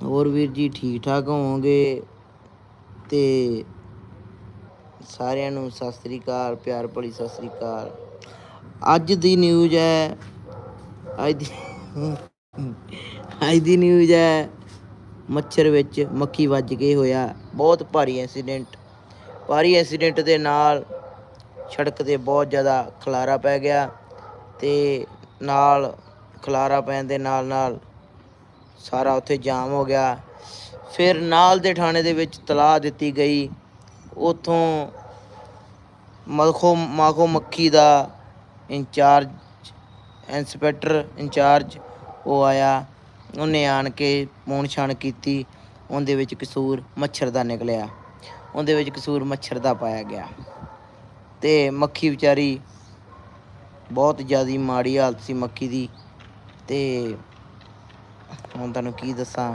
ਹੋਰ ਵੀਰ ਜੀ ਠੀਕ ਠਾਕ ਹੋਵੋਗੇ? ਤੇ ਸਾਰਿਆਂ ਨੂੰ ਸਤਿ ਸ੍ਰੀ ਅਕਾਲ, ਪਿਆਰ ਭਰੀ ਸਤਿ ਸ੍ਰੀ ਅਕਾਲ। ਅੱਜ ਦੀ ਨਿਊਜ਼ ਹੈ, ਅੱਜ ਦੀ ਅੱਜ ਦੀ ਨਿਊਜ਼ ਹੈ, ਮੱਛਰ ਵਿੱਚ ਮੱਖੀ ਵੱਜ ਕੇ ਹੋਇਆ, ਬਹੁਤ ਭਾਰੀ ਐਕਸੀਡੈਂਟ ਭਾਰੀ ਐਕਸੀਡੈਂਟ ਦੇ ਨਾਲ ਸੜਕ ਤੇ ਬਹੁਤ ਜ਼ਿਆਦਾ ਖਲਾਰਾ ਪੈ ਗਿਆ ਤੇ ਨਾਲ ਖਲਾਰਾ ਪੈਣ ਦੇ ਨਾਲ ਨਾਲ ਸਾਰਾ ਉੱਥੇ ਜਾਮ ਹੋ ਗਿਆ। ਫਿਰ ਨਾਲ ਦੇ ਥਾਣੇ ਦੇ ਵਿੱਚ ਤਲਾਹ ਦਿੱਤੀ ਗਈ। ਉਥੋਂ ਮਖੋ ਮਾਖੋ ਮੱਖੀ ਦਾ ਇੰਚਾਰਜ, ਇੰਸਪੈਕਟਰ ਇੰਚਾਰਜ ਉਹ ਆਇਆ। ਉਹਨੇ ਆਣ ਕੇ ਪੂਣ ਛਾਣ ਕੀਤੀ। ਉਹਦੇ ਵਿੱਚ ਕਸੂਰ ਮੱਛਰ ਦਾ ਨਿਕਲਿਆ। ਉਹਦੇ ਵਿੱਚ ਕਸੂਰ ਮੱਛਰ ਦਾ ਪਾਇਆ ਗਿਆ। ਤੇ ਮੱਖੀ ਵਿਚਾਰੀ ਬਹੁਤ ਜ਼ਿਆਦੀ ਮਾੜੀ ਹਾਲਤ ਸੀ ਮੱਖੀ ਦੀ। ਤੇ ਹੁਣ ਤੁਹਾਨੂੰ ਕੀ ਦੱਸਾਂ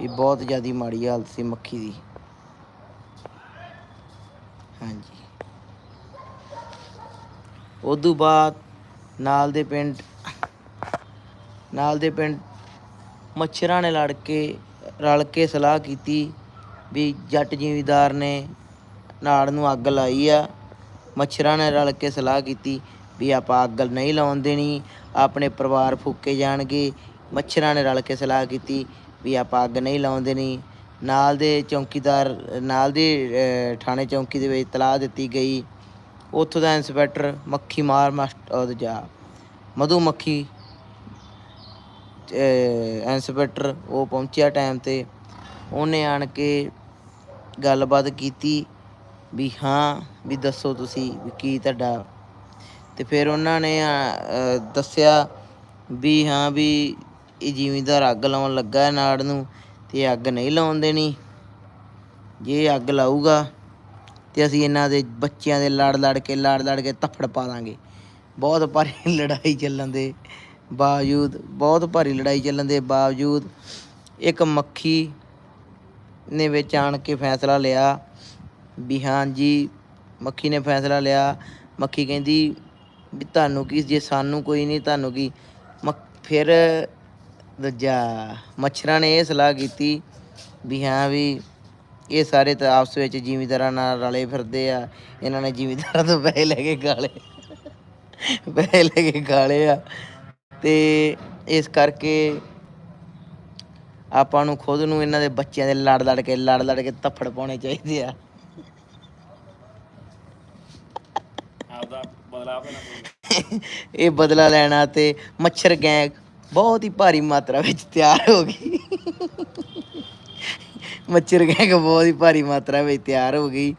ਵੀ ਬਹੁਤ ਜ਼ਿਆਦੀ ਮਾੜੀ ਹਾਲਤ ਸੀ ਮੱਖੀ ਦੀ। ਹਾਂਜੀ। ਉਦੋਂ ਬਾਅਦ ਨਾਲ ਦੇ ਪਿੰਡ, ਨਾਲ ਦੇ ਪਿੰਡ ਮੱਛਰਾਂ ਨੇ ਲੜ ਕੇ, ਰਲ ਕੇ ਸਲਾਹ ਕੀਤੀ ਵੀ ਜੱਟ ਜ਼ਿਮੀਦਾਰ ਨੇ ਨਾੜ ਨੂੰ ਅੱਗ ਲਾਈ ਆ। ਮੱਛਰਾਂ ਨੇ ਰਲ ਕੇ ਸਲਾਹ ਕੀਤੀ ਵੀ ਆਪਾਂ ਅੱਗ ਨਹੀਂ ਲਾਉਣ ਦੇਣੀ, ਆਪਣੇ ਪਰਿਵਾਰ ਫੂਕੇ ਜਾਣਗੇ ਮੱਛਰਾਂ ਨੇ ਰਲ ਕੇ ਸਲਾਹ ਕੀਤੀ ਵੀ ਆਪਾਂ ਅੱਗ ਨਹੀਂ ਲਾਉਣ ਦੇਣੀ ਨਾਲ ਦੇ ਚੌਕੀਦਾਰ, ਨਾਲ ਦੇ ਥਾਣੇ ਚੌਂਕੀ ਦੇ ਵਿੱਚ ਤਲਾਹ ਦਿੱਤੀ ਗਈ। ਉੱਥੋਂ ਦਾ ਇੰਸਪੈਕਟਰ ਮੱਖੀ ਮਾਰ ਮਾਸਟਰ ਜਾ, ਮਧੂ ਮੱਖੀ ਇੰਸਪੈਕਟਰ ਉਹ ਪਹੁੰਚਿਆ ਟਾਈਮ ਤੇ। ਉਹਨੇ ਆਣ ਕੇ ਗੱਲਬਾਤ ਕੀਤੀ ਵੀ ਹਾਂ, ਵੀ ਦੱਸੋ ਤੁਸੀਂ ਵੀ ਕੀ ਤੁਹਾਡਾ। ਤੇ ਫਿਰ ਉਹਨਾਂ ਨੇ ਦੱਸਿਆ ਵੀ ਹਾਂ ਵੀ ਇਹ ਜ਼ਿਮੀਂਦਾਰ ਅੱਗ ਲਾਉਣ ਲੱਗਾ ਹੈ ਨਾੜ ਨੂੰ ਤੇ ਅੱਗ ਨਹੀਂ ਲਾਉਣ ਦੇਣੀ। ਜੇ ਅੱਗ ਲਾਊਗਾ ਤੇ ਅਸੀਂ ਇਹਨਾਂ ਦੇ ਬੱਚਿਆਂ ਦੇ ਲੜ ਲੜ ਕੇ ਲੜ ਲੜ ਕੇ ਤੱਫੜ ਪਾ ਦਾਂਗੇ। ਬਹੁਤ ਭਾਰੀ ਲੜਾਈ ਚੱਲਣ ਦੇ ਬਾਵਜੂਦ, ਬਹੁਤ ਭਾਰੀ ਲੜਾਈ ਚੱਲਣ ਦੇ ਬਾਵਜੂਦ ਇੱਕ ਮੱਖੀ ਨੇ ਵਿੱਚ ਆਣ ਕੇ ਫੈਸਲਾ ਲਿਆ ਵੀ ਹਾਂ ਜੀ, ਮੱਖੀ ਨੇ ਫੈਸਲਾ ਲਿਆ। ਮੱਖੀ ਕਹਿੰਦੀ ਵੀ ਤੁਹਾਨੂੰ ਕੀ, ਜੇ ਸਾਨੂੰ ਕੋਈ ਨਹੀਂ, ਤੁਹਾਨੂੰ ਕੀ? ਮੱਖ- ਫਿਰ ਦੂਜਾ ਮੱਛਰਾਂ ਨੇ ਇਹ ਸਲਾਹ ਕੀਤੀ ਵੀ ਹਾਂ ਵੀ ਇਹ ਸਾਰੇ ਤਾਂ ਆਪਸ ਵਿੱਚ ਜ਼ਿਮੀਂਦਾਰਾਂ ਨਾਲ ਰਲੇ ਫਿਰਦੇ ਆ ਇਹਨਾਂ ਨੇ ਜ਼ਿਮੀਂਦਾਰਾਂ ਤੋਂ ਪੈਸੇ ਲੈ ਕੇ ਗਾਲੇ ਪੈਸੇ ਲੈ ਕੇ ਗਾਲੇ ਆ। ਤੇ ਇਸ ਕਰਕੇ ਆਪਾਂ ਨੂੰ ਖੁਦ ਨੂੰ ਇਹਨਾਂ ਦੇ ਬੱਚਿਆਂ ਦੇ ਲੜ ਲੜ ਕੇ ਲੜ ਲੜ ਕੇ ਤੱਫੜ ਪਾਉਣੇ ਚਾਹੀਦੇ ਆ। ਆਪਦਾ ਇਹ ਬਦਲਾ ਲੈਣਾ ਤੇ ਮੱਛਰ ਗੈਂਗ ਬਹੁਤ ਹੀ ਭਾਰੀ ਮਾਤਰਾ ਵਿੱਚ ਤਿਆਰ ਹੋ ਗਈ। ਮੱਛਰ ਗੈਂਗ ਬਹੁਤ ਹੀ ਭਾਰੀ ਮਾਤਰਾ ਵਿੱਚ ਤਿਆਰ ਹੋ ਗਈ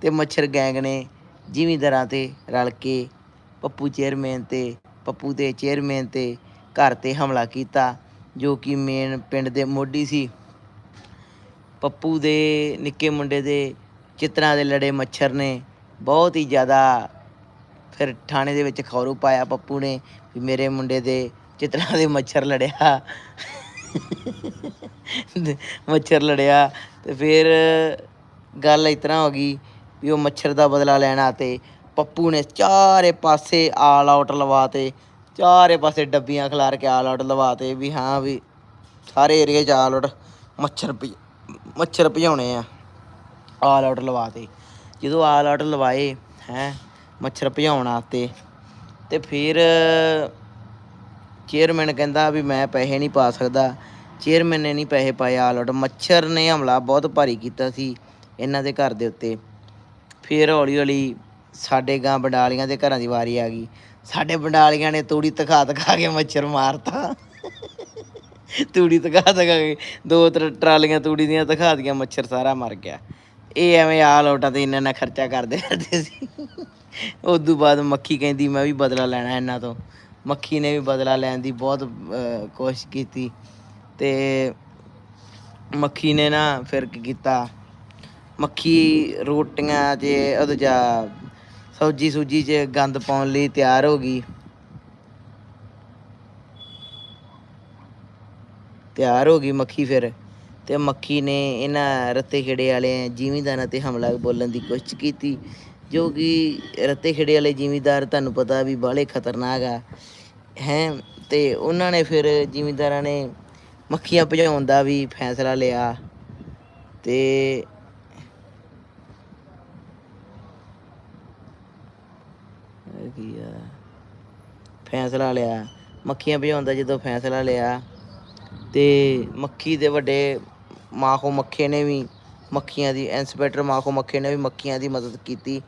ਤੇ ਮੱਛਰ ਗੈਂਗ ਨੇ ਜ਼ਿਮੀਂਦਾਰਾਂ ਤੇ ਰਲ ਕੇ ਪੱਪੂ ਚੇਅਰਮੈਨ ਤੇ, ਪੱਪੂ ਦੇ ਚੇਅਰਮੈਨ ਤੇ ਘਰ ਤੇ ਹਮਲਾ ਕੀਤਾ, ਜੋ ਕਿ ਮੇਨ ਪਿੰਡ ਦੇ ਮੋਢੀ ਸੀ। ਪੱਪੂ ਦੇ ਨਿੱਕੇ ਮੁੰਡੇ ਦੇ ਚਿੱਤਰਾਂ ਦੇ ਲੜੇ ਮੱਛਰ ਨੇ ਬਹੁਤ ਹੀ ਜ਼ਿਆਦਾ ਫਿਰ ਥਾਣੇ ਦੇ ਵਿੱਚ ਖੌਰੂ ਪਾਇਆ ਪੱਪੂ ਨੇ ਵੀ ਮੇਰੇ ਮੁੰਡੇ ਦੇ ਚਿੱਤਰਾਂ ਦੇ ਮੱਛਰ ਲੜਿਆ। ਮੱਛਰ ਲੜਿਆ ਤੇ ਫਿਰ ਗੱਲ ਇਸ ਤਰ੍ਹਾਂ ਹੋ ਗਈ ਵੀ ਉਹ ਮੱਛਰ ਦਾ ਬਦਲਾ ਲੈਣਾ ਤੇ ਪੱਪੂ ਨੇ ਚਾਰੇ ਪਾਸੇ ਆਲ ਆਊਟ ਲਵਾਤੇ। ਚਾਰੇ ਪਾਸੇ ਡੱਬੀਆਂ ਖਿਲਾਰ ਕੇ ਆਲ ਆਊਟ ਲਵਾਤੇ ਵੀ ਹਾਂ ਵੀ ਸਾਰੇ ਏਰੀਏ 'ਚ ਆਲ ਆਊਟ ਮੱਛਰ ਭਜ- ਮੱਛਰ ਭਜਾਉਣੇ ਆ। ਆਲ ਆਊਟ ਲਵਾਤੇ। ਜਦੋਂ ਆਲ ਆਊਟ ਲਵਾਏ, ਹੈ, ਮੱਛਰ ਭਜਾਉਣ ਵਾਸਤੇ ਤੇ ਫਿਰ ਚੇਅਰਮੈਨ ਕਹਿੰਦਾ ਵੀ ਮੈਂ ਪੈਸੇ ਨਹੀਂ ਪਾ ਸਕਦਾ। ਚੇਅਰਮੈਨ ਨੇ ਨਹੀਂ ਪੈਸੇ ਪਾਏ ਆਲ ਆਊਟ ਮੱਛਰ ਨੇ ਹਮਲਾ ਬਹੁਤ ਭਾਰੀ ਕੀਤਾ ਸੀ ਇਹਨਾਂ ਦੇ ਘਰ ਦੇ ਉੱਤੇ। ਫਿਰ ਹੌਲੀ ਹੌਲੀ ਸਾਡੇ ਗਾਂ ਬੰਡਾਲੀਆਂ ਦੇ ਘਰਾਂ ਦੀ ਵਾਰੀ ਆ ਗਈ। ਸਾਡੇ ਬੰਡਾਲੀਆਂ ਨੇ ਤੂੜੀ ਤਖਾ ਤਖਾ ਕੇ ਮੱਛਰ ਮਾਰਤਾ। ਤੂੜੀ ਤਖਾ ਤਖਾ ਕੇ ਦੋ ਤਰ ਟਰਾਲੀਆਂ ਤੂੜੀ ਦੀਆਂ ਤਖਾ ਦੀਆਂ ਮੱਛਰ ਸਾਰਾ ਮਰ ਗਿਆ। ਇਹ ਐਵੇਂ ਆਲ ਆਊਟਾਂ ਤੇ ਇੰਨਾ ਨਾ ਖਰਚਾ ਕਰਦੇ ਕਰਦੇ ਸੀ। ਉਦੋਂ ਬਾਅਦ ਮੱਖੀ ਕਹਿੰਦੀ, ਮੈਂ ਵੀ ਬਦਲਾ ਲੈਣਾ ਇਹਨਾਂ ਤੋਂ। ਮੱਖੀ ਨੇ ਵੀ ਬਦਲਾ ਲੈਣ ਦੀ ਬਹੁਤ ਕੋਸ਼ਿਸ਼ ਕੀਤੀ ਤੇ ਮੱਖੀ ਨੇ ਨਾ ਫਿਰ ਕੀ ਕੀਤਾ? ਮੱਖੀ ਰੋਟੀਆਂ 'ਚ ਉਹਦੇ ਜਾ ਸਬਜੀ ਸੂਜੀ 'ਚ ਗੰਦ ਪਾਉਣ ਲਈ ਤਿਆਰ ਹੋ ਗਈ। ਤਿਆਰ ਹੋ ਗਈ ਮੱਖੀ ਫਿਰ ਤੇ ਮੱਖੀ ਨੇ ਇਹਨਾਂ ਰੱਤੇ ਖੇੜੇ ਵਾਲੇ ਜ਼ਿਮੀਂਦਾਰਾਂ ਤੇ ਹਮਲਾ ਬੋਲਣ ਦੀ ਕੋਸ਼ਿਸ਼ ਕੀਤੀ। ਜੋ ਕਿ ਰੱਤੇ ਖੇੜੇ ਵਾਲੇ ਜ਼ਿਮੀਂਦਾਰ ਤੁਹਾਨੂੰ ਪਤਾ ਵੀ ਬਾਹਲੇ ਖਤਰਨਾਕ ਆ, ਹੈ? ਤੇ ਉਹਨਾਂ ਨੇ ਫਿਰ ਜ਼ਿਮੀਂਦਾਰਾਂ ਨੇ ਮੱਖੀਆਂ ਭਜਾਉਣ ਦਾ ਵੀ ਫੈਸਲਾ ਲਿਆ ਤੇ ਕੀ ਆ? ਫੈਸਲਾ ਲਿਆ। ਮੱਖੀਆਂ ਭਜਾਉਣ ਦਾ ਜਦੋਂ ਫੈਸਲਾ ਲਿਆ ਤੇ ਮੱਖੀ ਦੇ ਵੱਡੇ ਮਾਖੋ ਮੱਖੇ ਨੇ ਵੀ ਮੱਖੀਆਂ ਦੀ ਇੰਸਪੈਕਟਰ ਮਾਖੋ ਮੱਖੇ ਨੇ ਵੀ ਮੱਖੀਆਂ ਦੀ ਮਦਦ ਕੀਤੀ।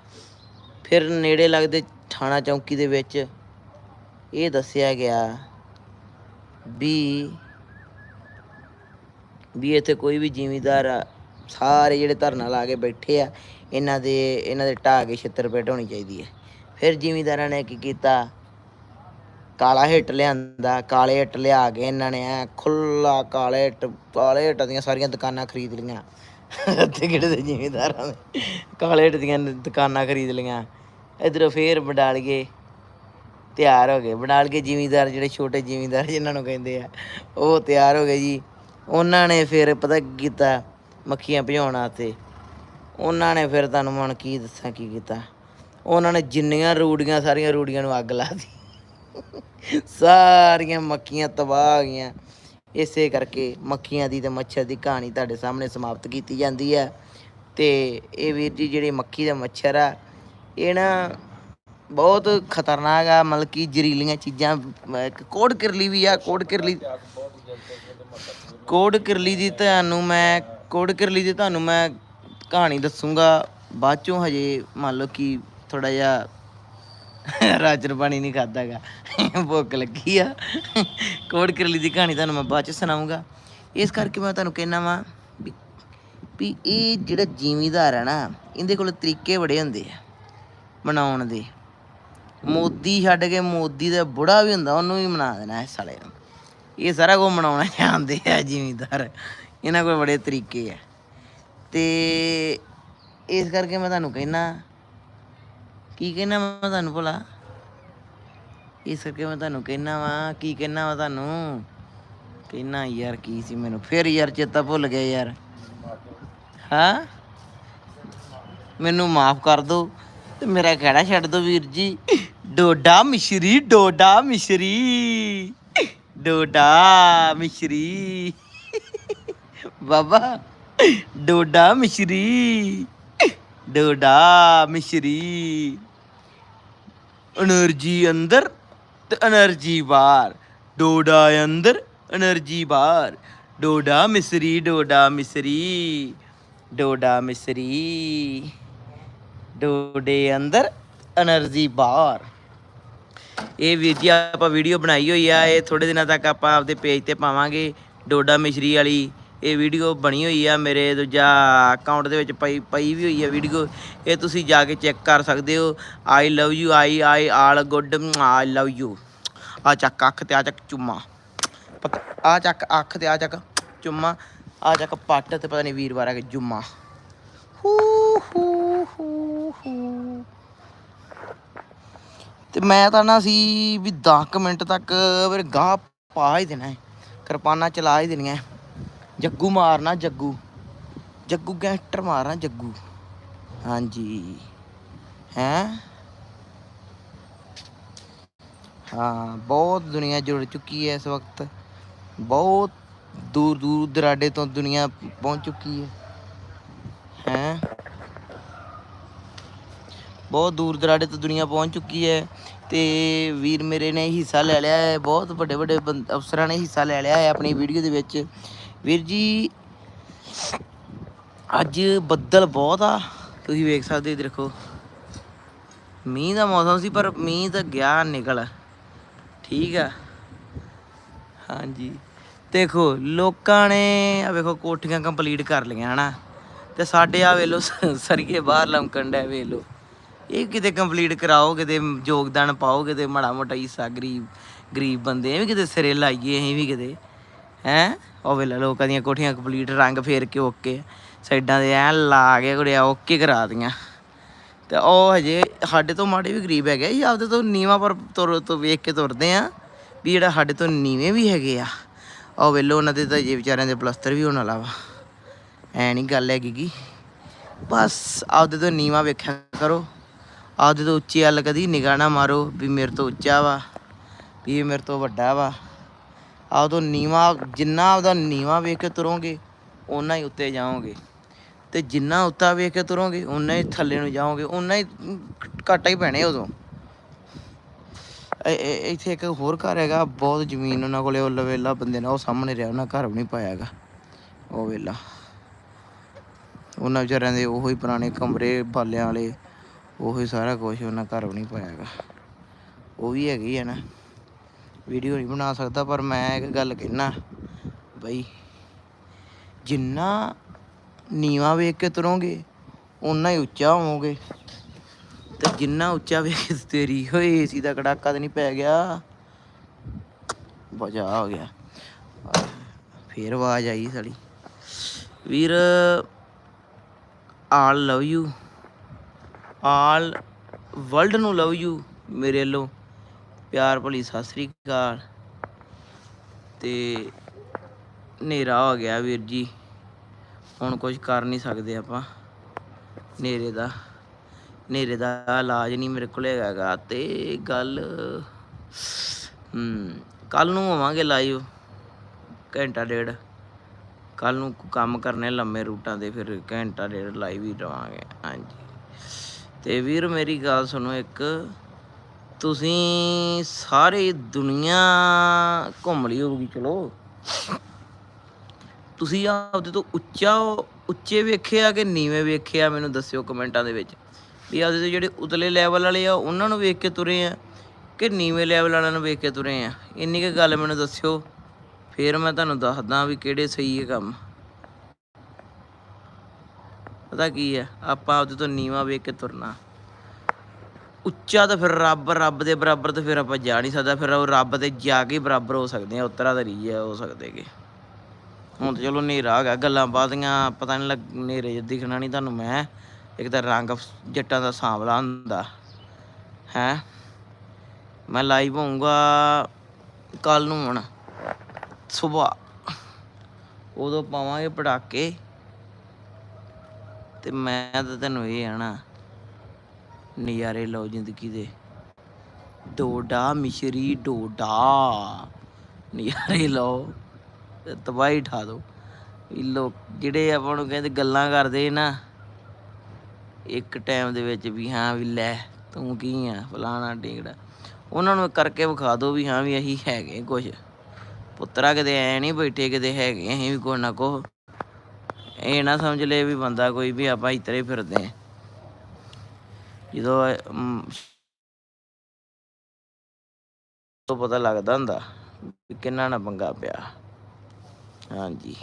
ਫਿਰ ਨੇੜੇ ਲੱਗਦੇ ਥਾਣਾ ਚੌਂਕੀ ਦੇ ਵਿੱਚ ਇਹ ਦੱਸਿਆ ਗਿਆ ਵੀ ਵੀ ਇੱਥੇ ਕੋਈ ਵੀ ਜ਼ਿਮੀਦਾਰ ਸਾਰੇ ਜਿਹੜੇ ਧਰਨਾ ਲਾ ਕੇ ਬੈਠੇ ਆ, ਇਹਨਾਂ ਦੇ ਇਹਨਾਂ ਦੇ ਢਾਹ ਕੇ ਛਿੱਤਰ ਪੇਟ ਹੋਣੀ ਚਾਹੀਦੀ ਹੈ। ਫਿਰ ਜ਼ਿਮੀਦਾਰਾਂ ਨੇ ਕੀ ਕੀਤਾ? ਕਾਲਾ ਹਿੱਟ ਲਿਆਂਦਾ, ਕਾਲੇ ਹਿੱਟ ਲਿਆ ਕੇ ਇਹਨਾਂ ਨੇ ਐ ਖੁੱਲਾ ਕਾਲੇ ਹਿੱਟ ਕਾਲੇ ਹਿੱਟ ਦੀਆਂ ਸਾਰੀਆਂ ਦੁਕਾਨਾਂ ਖਰੀਦ ਲਈਆਂ। ਤੇ ਕਿਹੜੇ ਦੇ ਜ਼ਿਮੀਦਾਰਾਂ ਨੇ ਕਾਲੇ ਹਿੱਟ ਦੀਆਂ ਦੁਕਾਨਾਂ ਖਰੀਦ ਲਈਆਂ। ਇਧਰੋਂ ਫੇਰ ਬਡਾਲੀਏ ਤਿਆਰ ਹੋ ਗਏ। ਬਡਾਲੀਏ ਜ਼ਿਮੀਦਾਰ, ਜਿਹੜੇ ਛੋਟੇ ਜ਼ਿਮੀਦਾਰ ਜਿਨ੍ਹਾਂ ਨੂੰ ਕਹਿੰਦੇ ਆ, ਉਹ ਤਿਆਰ ਹੋ ਗਏ ਜੀ। ਉਹਨਾਂ ਨੇ ਫਿਰ ਪਤਾ ਕੀ ਕੀਤਾ? ਮੱਖੀਆਂ ਭਜਾਉਣ 'ਤੇ ਉਹਨਾਂ ਨੇ ਫਿਰ ਤੁਹਾਨੂੰ ਹੁਣ ਕੀ ਦੱਸਾਂ, ਕੀ ਕੀਤਾ? ਉਹਨਾਂ ਨੇ ਜਿੰਨੀਆਂ ਰੂੜੀਆਂ, ਸਾਰੀਆਂ ਰੂੜੀਆਂ ਨੂੰ ਅੱਗ ਲਾ ਦਿੱਤੀ। ਸਾਰੀਆਂ ਮੱਖੀਆਂ ਤਬਾਹ ਹੋ ਗਈਆਂ। ਇਸੇ ਕਰਕੇ ਮੱਖੀਆਂ ਦੀ ਤੇ ਮੱਛਰ ਦੀ ਕਹਾਣੀ ਤੁਹਾਡੇ ਸਾਹਮਣੇ ਸਮਾਪਤ ਕੀਤੀ ਜਾਂਦੀ ਹੈ। ਤੇ ਇਹ ਵੀਰ ਜੀ ਜਿਹੜੇ ਮੱਖੀ ਦਾ ਮੱਛਰ ਆ, ਇਹ ਨਾ ਬਹੁਤ ਖਤਰਨਾਕ ਆ, ਮਤਲਬ ਕਿ ਜ਼ਹਿਰੀਲੀਆਂ ਚੀਜ਼ਾਂ, ਇੱਕ ਕੋੜ ਕਿਰਲੀ ਵੀ ਆ ਕੋੜ ਕਿਰਲੀ ਕੋੜ ਕਿਰਲੀ ਦੀ ਤੁਹਾਨੂੰ ਮੈਂ ਕੋੜ ਕਿਰਲੀ ਦੀ ਤੁਹਾਨੂੰ ਮੈਂ ਕਹਾਣੀ ਦੱਸੂਗਾ। ਬਾਅਦ ਚੋਂ ਹਜੇ ਮੰਨ ਲਓ ਕਿ ਥੋੜਾ ਜਿਹਾ ਰਾਜਰ ਪਾਣੀ ਨਹੀਂ ਖਾਦਾਗਾ ਭੁੱਖ ਲੱਗੀ ਆ। ਕੋੜ ਕਰਲੀ ਦੀ ਕਹਾਣੀ ਤੁਹਾਨੂੰ ਮੈਂ ਬਾਅਦ ਚ ਸੁਣਾਉਂਗਾ ਇਸ ਕਰਕੇ ਮੈਂ ਤੁਹਾਨੂੰ ਕਹਿਣਾ ਵਾਂ ਵੀ ਇਹ ਜਿਹੜਾ ਜ਼ਿਮੀਦਾਰ ਹੈ ਨਾ, ਇਹਦੇ ਕੋਲ ਤਰੀਕੇ ਬੜੇ ਹੁੰਦੇ ਆ ਮਨਾਉਣ ਦੇ। ਮੋਦੀ ਛੱਡ ਕੇ ਮੋਦੀ ਦਾ ਬੁੜਾ ਵੀ ਹੁੰਦਾ, ਉਹਨੂੰ ਵੀ ਮਨਾ ਦੇਣਾ ਇਸ ਸਾਲੇ ਨੂੰ। ਇਹ ਸਾਰਾ ਕੁਝ ਮਨਾਉਣਾ ਜਾਣਦੇ ਆ ਜ਼ਿਮੀਦਾਰ। ਇਹਨਾਂ ਕੋਲ ਬੜੇ ਤਰੀਕੇ ਆ। ਤੇ ਇਸ ਕਰਕੇ ਮੈਂ ਤੁਹਾਨੂੰ ਕਹਿਣਾ ਕੀ ਕਹਿਣਾ ਮੈਂ ਤੁਹਾਨੂੰ ਭਲਾ? ਇਸ ਕਰਕੇ ਮੈਂ ਤੁਹਾਨੂੰ ਕਹਿਣਾ ਵਾ, ਕੀ ਕਹਿਣਾ ਵਾ ਤੁਹਾਨੂੰ? ਕਹਿਣਾ ਯਾਰ ਕੀ ਸੀ ਮੈਨੂੰ? ਫਿਰ ਯਾਰ ਚੇਤਾ ਭੁੱਲ ਗਿਆ ਯਾਰ। ਹਾਂ? ਮੈਨੂੰ ਮਾਫ ਕਰ ਦਿਓ ਤੇ ਮੇਰਾ ਕਹਿਣਾ ਛੱਡ ਦਿਓ ਵੀਰ ਜੀ। ਡੋਡਾ ਮਿਸ਼ਰੀ ਡੋਡਾ ਮਿਸ਼ਰੀ। ਡੋਡਾ ਮਿਸ਼ਰੀ। ਬਾਬਾ, ਡੋਡਾ ਮਿਸ਼ਰੀ। ਡੋਡਾ ਮਿਸ਼ਰੀ। એનર્જી ਅੰਦਰ ਤੇ એનર્ਜੀ ਬਾਹਰ ਡੋਡਾ ਅੰਦਰ એનર્ਜੀ ਬਾਹਰ ਡੋਡਾ ਮਿਸਰੀ ਡੋਡਾ ਮਿਸਰੀ ਡੋਡਾ ਮਿਸਰੀ ਡੋਡੇ ਅੰਦਰ એનર્ਜੀ ਬਾਹਰ ਇਹ ਵੀਰ ਜੀ ਆਪਾਂ ਵੀਡੀਓ ਬਣਾਈ ਹੋਈ ਆ ਇਹ ਥੋੜੇ ਦਿਨਾਂ ਤੱਕ ਆਪਾਂ ਆਪਦੇ ਪੇਜ ਤੇ ਪਾਵਾਂਗੇ ਡੋਡਾ ਮਿਸਰੀ ਵਾਲੀ ਇਹ ਵੀਡੀਓ ਬਣੀ ਹੋਈ ਆ, ਮੇਰੇ ਦੂਜਾ ਅਕਾਊਂਟ ਦੇ ਵਿੱਚ ਪਈ ਪਈ ਵੀ ਹੋਈ ਆ ਵੀਡੀਓ। ਇਹ ਤੁਸੀਂ ਜਾ ਕੇ ਚੈੱਕ ਕਰ ਸਕਦੇ ਹੋ। I love you I I all good I love you ਆ ਚੱਕ ਅੱਖ ਤੇ ਆ ਚੱਕ ਚੁੰਮਾ। ਪਤਾ ਆ ਚੱਕ ਅੱਖ ਤੇ ਆ ਚੱਕ ਚੁੰਮਾ। ਆ ਚੱਕ ਪੱਟ ਤੇ ਪਤਾ ਨਹੀਂ ਵੀਰਵਾਰ ਆ ਕੇ ਜੁੰਮਾ। ਹੂ ਹੂ ਹੂ ਹੂ। ਤੇ ਮੈਂ ਤਾਂ ਨਾ ਸੀ ਵੀ 10 ਮਿੰਟ ਤੱਕ ਫਿਰ ਗਾਹ ਪਾ ਹੀ ਦੇਣਾ ਹੈ। ਕਿਰਪਾਨਾਂ ਚਲਾ ਹੀ ਦੇਣੀਆਂ ਜੱਗੂ ਮਾਰਨਾ ਜੱਗੂ। ਜੱਗੂ ਗੈਂਗਸਟਰ ਮਾਰਨਾ ਜੱਗੂ। ਹਾਂਜੀ। ਹੈ? ਹਾਂ, ਬਹੁਤ ਦੁਨੀਆ ਜੁੜ ਚੁੱਕੀ ਹੈ ਇਸ ਵਕਤ। ਬਹੁਤ ਦੂਰ ਦੂਰ ਦਰਾਡੇ ਤੋਂ ਦੁਨੀਆ ਪਹੁੰਚ ਚੁੱਕੀ ਹੈ ਹੈ? ਬਹੁਤ ਦੂਰ ਦਰਾਡੇ ਤੋਂ ਦੁਨੀਆ ਪਹੁੰਚ ਚੁੱਕੀ ਹੈ ਤੇ ਵੀਰ ਮੇਰੇ ਨੇ ਹਿੱਸਾ ਲੈ ਲਿਆ ਹੈ ਬਹੁਤ ਵੱਡੇ ਵੱਡੇ ਬੰਦ- ਅਫਸਰਾਂ ਨੇ ਹਿੱਸਾ ਲੈ ਲਿਆ ਹੈ ਆਪਣੀ ਵੀਡੀਓ ਦੇ ਵਿੱਚ। ਵੀਰ ਜੀ, ਅੱਜ ਬੱਦਲ ਬਹੁਤ ਆ। ਤੁਸੀਂ ਵੇਖ ਸਕਦੇ ਹੋ, ਦੇਖੋ। ਮੀਂਹ ਦਾ ਮੌਸਮ ਸੀ, ਪਰ ਮੀਂਹ ਤਾਂ ਗਿਆ ਨਿਕਲ। ਠੀਕ ਆ। ਹਾਂਜੀ। ਦੇਖੋ, ਲੋਕਾਂ ਨੇ ਆ ਵੇਖੋ, ਕੋਠੀਆਂ ਕੰਪਲੀਟ ਕਰ ਲਈਆਂ, ਹਨਾ। ਤੇ ਸਾਡੇ ਆ ਵੇਲੋ ਸਰੀਏ ਬਾਹਰ ਲਮਕਣ ਡੈ ਵੇਲੋ ਇਹ ਕਿਤੇ ਕੰਪਲੀਟ ਕਰਾਓ, ਕਿਤੇ ਯੋਗਦਾਨ ਪਾਓ, ਕਿਤੇ ਮਾੜਾ ਮੋਟਾ ਹਿੱਸਾ ਗਰੀਬ ਗਰੀਬ ਬੰਦੇ ਵੀ ਕਿਤੇ ਸਿਰੇ ਲਾਈਏ, ਅਸੀਂ ਵੀ ਕਿਤੇ। ਹੈ? ਉਹ ਵੇਲੇ ਲੋਕਾਂ ਦੀਆਂ ਕੋਠੀਆਂ ਕੰਪਲੀਟ ਰੰਗ ਫੇਰ ਕੇ ਓਕੇ ਸਾਈਡਾਂ ਦੇ ਐ ਲਾ ਕੇ ਕੁੜਿਆ ਓਕੇ ਕਰਾ ਦੀਆਂ ਤੇ ਉਹ ਹਜੇ ਸਾਡੇ ਤੋਂ ਮਾੜੇ ਵੀ ਗਰੀਬ ਹੈਗੇ ਜੀ, ਆਪਦੇ ਤੋਂ ਨੀਵਾਂ ਪਰ ਤੁਰ ਤੋਂ ਵੇਖ ਕੇ ਤੁਰਦੇ ਆ ਵੀ ਜਿਹੜਾ ਸਾਡੇ ਤੋਂ ਨੀਵੇਂ ਵੀ ਹੈਗੇ ਆ। ਉਹ ਵੇਲੋ ਉਹਨਾਂ ਦੇ ਤਾਂ ਜੇ ਵਿਚਾਰਿਆਂ ਦੇ ਪਲਸਤਰ ਵੀ ਹੋਣ ਵਾਲਾ ਵਾ। ਐ ਨਹੀਂ ਗੱਲ ਹੈਗੀ ਕੀ ਬਸ ਆਪਦੇ ਤੋਂ ਨੀਵਾਂ ਵੇਖਿਆ ਕਰੋ। ਆਪਦੇ ਤੋਂ ਉੱਚੀ ਵੱਲ ਕਦੀ ਨਿਗਾਹ ਨਾ ਮਾਰੋ ਵੀ ਮੇਰੇ ਤੋਂ ਉੱਚਾ ਵਾ, ਵੀ ਇਹ ਮੇਰੇ ਤੋਂ ਵੱਡਾ ਵਾ। ਆਪਦੋਂ ਨੀਵਾ, ਜਿੰਨਾ ਆਪਦਾ ਨੀਵਾ ਵੇਖ ਕੇ ਤੁਰੋਗੇ, ਓਨਾ ਹੀ ਉੱਤੇ ਜਾਓਗੇ। ਤੇ ਜਿੰਨਾ ਉੱਤਾ ਵੇਖ ਕੇ ਤੁਰੋਗੇ, ਓਨਾ ਹੀ ਥੱਲੇ ਨੂੰ ਜਾਓਗੇ, ਓਨਾ ਹੀ ਘਾਟਾ ਹੀ ਪੈਣੇ ਉਦੋਂ। ਇੱਥੇ ਇੱਕ ਹੋਰ ਘਰ ਹੈਗਾ, ਬਹੁਤ ਜ਼ਮੀਨ ਉਹਨਾਂ ਕੋਲੇ, ਉਹ ਲਵੇਲਾ ਬੰਦੇ ਨਾਲ, ਉਹ ਸਾਹਮਣੇ ਰਿਹਾ, ਉਹਨਾਂ ਘਰ ਵੀ ਨਹੀਂ ਪਾਇਆ ਹੈਗਾ। ਉਹ ਵੇਲਾ। ਉਹਨਾਂ ਵਿਚਾਰਿਆਂ ਦੇ ਉਹੀ ਪੁਰਾਣੇ ਕਮਰੇ, ਬਾਲਿਆਂ ਵਾਲੇ, ਉਹੀ ਸਾਰਾ ਕੁਝ ਉਹਨਾਂ ਘਰ ਵੀ ਨਹੀਂ ਪਾਇਆ ਹੈਗਾ। ਉਹ ਵੀ ਹੈਗੀ ਆ ਨਾ। ਵੀਡੀਓ ਨਹੀਂ ਬਣਾ ਸਕਦਾ, ਪਰ ਮੈਂ ਇੱਕ ਗੱਲ ਕਹਿਣਾ ਬਈ ਜਿੰਨਾ ਨੀਵਾ ਵੇਖ ਕੇ ਤੁਰੋਗੇ, ਓਨਾ ਹੀ ਉੱਚਾ ਹੋਵੋਗੇ। ਤੇ ਜਿੰਨਾ ਉੱਚਾ ਵੇਖ ਕੇ ਤੇਰੀ ਹੋਏ, ਏਸੀ ਦਾ ਕੜਾਕਾ ਤੇ ਨਹੀਂ ਪੈ ਗਿਆ। ਬਜਾ ਹੋ ਗਿਆ। ਫੇਰ ਆਵਾਜ਼ ਆਈ ਸਾਡੀ ਵੀਰ all love you all world ਨੂੰ ਲਵ ਯੂ ਮੇਰੇ ਵੱਲੋਂ। ਪਿਆਰ ਭਲੀ, ਸਤਿ ਸ੍ਰੀ ਅਕਾਲ। ਤੇ ਹਨੇਰਾ ਹੋ ਗਿਆ ਵੀਰ ਜੀ। ਹੁਣ ਕੁਝ ਕਰ ਨਹੀਂ ਸਕਦੇ ਆਪਾਂ। ਹਨੇਰੇ ਦਾ ਹਨੇਰੇ ਦਾ ਇਲਾਜ ਨਹੀਂ ਮੇਰੇ ਕੋਲ ਹੈਗਾ ਗਾ। ਤੇ ਗੱਲ, ਹੂੰ ਕੱਲ ਨੂੰ ਆਵਾਂਗੇ ਲਾਈਵ ਘੰਟਾ ਡੇਢ। ਕੱਲ ਨੂੰ ਕੰਮ ਕਰਨੇ ਲੰਮੇ ਰੂਟਾਂ ਦੇ, ਫਿਰ ਘੰਟਾ ਡੇਢ ਲਾਈਵ ਹੀ ਰਵਾਂਗੇ। ਹਾਂਜੀ। ਤੇ ਵੀਰ ਮੇਰੀ ਗੱਲ ਸੁਣੋ ਇੱਕ ਤੁਸੀਂ ਸਾਰੇ ਦੁਨੀਆ ਘੁੰਮ ਲਈ ਹੋਊਗੀ, ਚਲੋ। ਤੁਸੀਂ ਆਪਦੇ ਤੋਂ ਉੱਚਾ ਉੱਚੇ ਵੇਖਿਆ ਕਿ ਨੀਵੇਂ ਵੇਖਿਆ ਮੈਨੂੰ ਦੱਸਿਓ ਕਮੈਂਟਾਂ ਦੇ ਵਿੱਚ। ਵੀ ਆਪਦੇ ਤੋਂ ਜਿਹੜੇ ਉਤਲੇ ਲੈਵਲ ਵਾਲੇ ਆ, ਉਹਨਾਂ ਨੂੰ ਵੇਖ ਕੇ ਤੁਰੇ ਆ ਕਿ ਨੀਵੇਂ ਲੈਵਲ ਵਾਲਿਆਂ ਨੂੰ ਵੇਖ ਕੇ ਤੁਰੇ ਆ? ਇੰਨੀ ਕੁ ਗੱਲ ਮੈਨੂੰ ਦੱਸਿਓ, ਫਿਰ ਮੈਂ ਤੁਹਾਨੂੰ ਦੱਸਦਾ ਵੀ ਕਿਹੜੇ ਸਹੀ ਹੈ ਕੰਮ। ਪਤਾ ਕੀ ਹੈ ਆਪਾਂ ਆਪਦੇ ਤੋਂ ਨੀਵਾਂ ਵੇਖ ਕੇ ਤੁਰਨਾ। ਉੱਚਾ ਤਾਂ ਫਿਰ ਰੱਬ ਰੱਬ ਦੇ ਬਰਾਬਰ ਤਾਂ ਫਿਰ ਆਪਾਂ ਜਾ ਨਹੀਂ ਸਕਦਾ, ਫਿਰ ਉਹ ਰੱਬ ਤੇ ਜਾ ਕੇ ਬਰਾਬਰ ਹੋ ਸਕਦੇ ਆ, ਉਤਰਾ ਤਾਂ ਨਹੀਂ ਹੋ ਸਕਦੇਗੇ ਹੁਣ ਤਾਂ ਚਲੋ ਹਨੇਰਾ ਆ ਗਿਆ, ਗੱਲਾਂ ਬਾਦੀਆਂ ਪਤਾ ਨਹੀਂ ਲੱਗ, ਹਨੇਰੇ 'ਚ ਦਿਖਣਾ ਨਹੀਂ ਤੁਹਾਨੂੰ ਮੈਂ, ਇੱਕ ਤਾਂ ਰੰਗ ਜੱਟਾਂ ਦਾ ਸਾਂਵਲਾ ਹੁੰਦਾ, ਹੈ। ਮੈਂ ਲਾਈਵ ਹੋਊਂਗਾ ਕੱਲ ਨੂੰ ਹੁਣ ਸਵੇਰ ਉਦੋਂ ਪਾਵਾਂਗੇ ਪਟਾਕੇ, ਤੇ ਮੈਂ ਤਾਂ ਤੈਨੂੰ ਇਹ ਆਣਾ ਨਜ਼ਾਰੇ ਲਓ ਜ਼ਿੰਦਗੀ ਦੇ। ਡੋਡਾ, ਮਿਸ਼ਰੀ, ਡੋਡਾ। ਨਜ਼ਾਰੇ ਲਓ। ਤਬਾਹੀ ਠਾ ਦੋ। ਇਹ ਲੋਕ ਜਿਹੜੇ ਆਪਾਂ ਨੂੰ ਕਹਿੰਦੇ ਗੱਲਾਂ ਕਰਦੇ ਨਾ, ਇੱਕ ਟਾਈਮ ਦੇ ਵਿੱਚ ਵੀ ਹਾਂ ਵੀ ਲੈ, ਤੂੰ ਕੀ ਆ, ਫਲਾਣਾ ਢੀਂਗੜਾ ਉਹਨਾਂ ਨੂੰ ਕਰਕੇ ਵਿਖਾ ਦਿਓ ਵੀ ਹਾਂ ਵੀ ਅਸੀਂ ਹੈਗੇ ਕੁਝ ਪੁੱਤਰਾ ਕਿਤੇ ਐ ਨਹੀਂ, ਬੈਠੇ ਕਿਤੇ ਹੈਗੇ, ਅਸੀਂ ਵੀ ਕੋਈ ਨਾ ਕੋ ਇਹ ਨਾ ਸਮਝ ਲੈ ਵੀ ਬੰਦਾ ਕੋਈ ਵੀ ਆਪਾਂ ਇਤਰੇ ਫਿਰਦੇ ਆ। ਜਦੋਂ ਤੋਂ ਪਤਾ ਲੱਗਦਾ ਹੁੰਦਾ ਵੀ ਕਿੰਨਾ ਨਾ ਪੰਗਾ ਪਿਆ। ਹਾਂਜੀ।